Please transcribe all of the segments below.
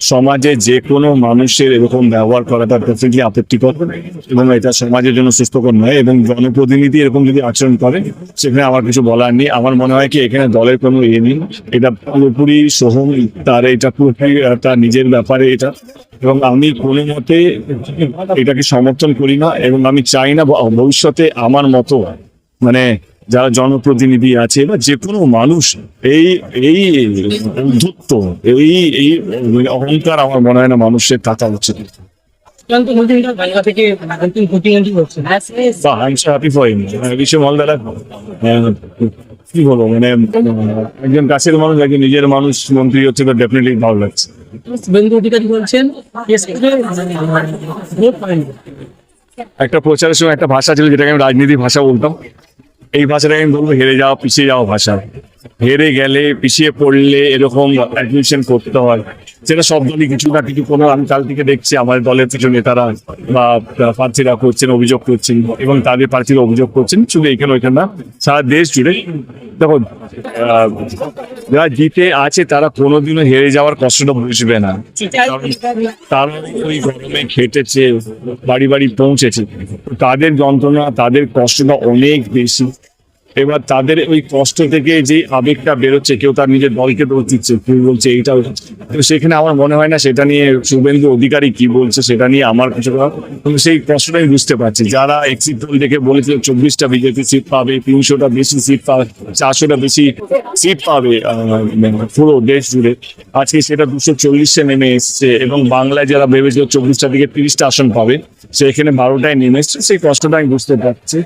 সমাজে যে কোনো মানুষের এরকম ব্যবহার করাটা ডেফিনেটলি আপত্তিকর এবং এটা সমাজের জন্য সুস্থকর নয় এবং জনপ্রতিনিধি এরকম যদি আচরণ করে, সেখানে আমার কিছু বলার নেই। আমার মনে হয় কি এখানে দলের কোনো ইয়ে নেই। এটা পুরোপুরি সোহম, তার এটা পুরোপুরি তার নিজের ব্যাপারে এটা। এবং আমি কোনো মতে এটাকে সমর্থন করি না এবং আমি চাই না ভবিষ্যতে আমার মতো মানে যারা জনপ্রতিনিধি আছে বা যে কোনো মানুষ এই এই উদ্ধত্ত এই এই অহংকার আমার মনে হয় না মানুষের থাকা উচিত। হিম বিশ্ব মলদারা কি বলব মানে একজন কাছের মানুষ একজন নিজের মানুষ মন্ত্রী হচ্ছে তো ডেফিনেটলি ভালো লাগছে। শুভেন্দু অধিকারী বলছেন এসপিতে ভোট পায়নি একটা প্রচারের সময় একটা ভাষা ছিল যেটাকে আমি রাজনীতি ভাষা বলতাম। এই ভাষাটাকে আমি বলব হেরে যাওয়া পিছিয়ে যাওয়া ভাষা। হেরে গেলে, পিছিয়ে পড়লে এরকম অ্যাডমিশন করতে হয়। সেটা সব দলই কিছু না কিছু কোনো, আমি কাল থেকে দেখছি আমাদের দলের কিছু নেতারা বা প্রার্থীরা করছেন, অভিযোগ করছেন এবং তাদের প্রার্থীরা অভিযোগ করছেন, শুধু এখানে ওইখানে না, সারা দেশ জুড়ে। দেখো যারা জিতে আছে তারা কোনোদিনও হেরে যাওয়ার কষ্টটা বুঝবে না। তারা ওই গরমে খেটেছে, বাড়ি বাড়ি পৌঁছেছে। তাদের যন্ত্রণা, তাদের কষ্টটা অনেক বেশি। এবার তাদের ওই কষ্ট থেকে যে আবেগটা বেরোচ্ছে কেউ তার নিজের দলকে দোষ দিচ্ছে কেউ বলছে এইটা তো সেখানে আমার মনে হয় না সেটা নিয়ে শুভেন্দু অধিকারী কি বলছে সেটা নিয়ে আমার কিছু সেই কষ্টটা আমি বুঝতে পারছি। যারা এক্সিট পোল দেখে বলেছিল চব্বিশটা বিজেপি সিট পাবে তিনশোটা বেশি সিট পাবে চারশোটা বেশি সিট পাবে আহ, পুরো দেশ জুড়ে। আজকে সেটা দুশো চল্লিশে নেমে এসছে এবং বাংলায় যারা ভেবেছিল চব্বিশটা থেকে তিরিশটা আসন পাবে সেখানে বারোটায় নেমে এসছে। সেই কষ্টটা আমি বুঝতে পারছি।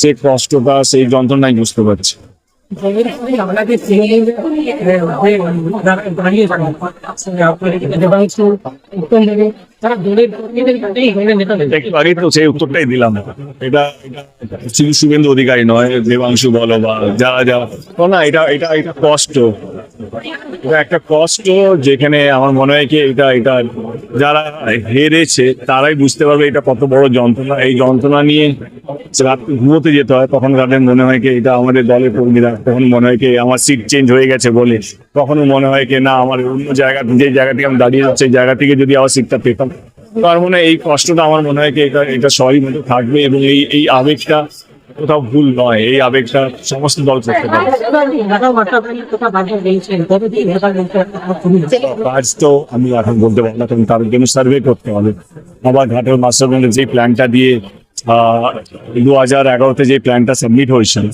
সেই কষ্টটা সেই যন্ত্রণায় বুঝতে পারছে। সেই উত্তরটাই দিলাম। এটা শুভেন্দু অধিকারী নয়, দেবাংশু বলো বা যারা যা তো না, এটা এটা এটা কষ্ট। এটা একটা কষ্ট যেখানে আমার মনে হয় কি এটা এটা যারা হেরেছে তারাই বুঝতে পারবে এটা কত বড় যন্ত্রণা। এই যন্ত্রণা নিয়ে রাত্রে ঘুমোতে যেতে হয়, তখন তাদের মনে হয় কি এটা আমাদের দলের কর্মীরা, তখন মনে হয় কি আমার সিট চেঞ্জ হয়ে গেছে বলে। কখনো মনে হয় কি না, আমার অন্য জায়গা, যে জায়গা থেকে আমি দাঁড়িয়ে যাচ্ছি জায়গা থেকে যদি আমার সিটটা পেতাম। তার মনে এই কষ্টটা আমার মনে হয় কি এটা এটা সবারই মধ্যে থাকবে এবং এই এই আবেগটা কোথাও ভুল নয়, এই আবেগটা সমস্ত দল করতে পারে। কাজ তো আমি এখন বলতে পারব না কারণ জন্য সার্ভে করতে হবে। আবার ঘাটের মাস্টারগঞ্জের যে প্ল্যানটা দিয়ে দু হাজার এগারোতে যে প্ল্যানটা সাবমিট হয়েছিল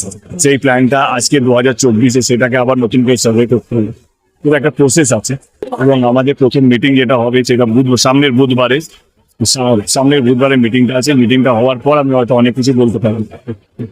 সেই প্ল্যানটা আজকে দু হাজার চব্বিশে সেটাকে আবার নতুন করে সার্ভে করতে হবে। পুরো একটা প্রসেস আছে। এবং আমাদের প্রথম মিটিং যেটা হবে, সেটা বুধ সামনের বুধবারে সামনের বুধবারে মিটিংটা আছে। মিটিংটা হওয়ার পর আমি হয়তো অনেক কিছু বলতে পারব।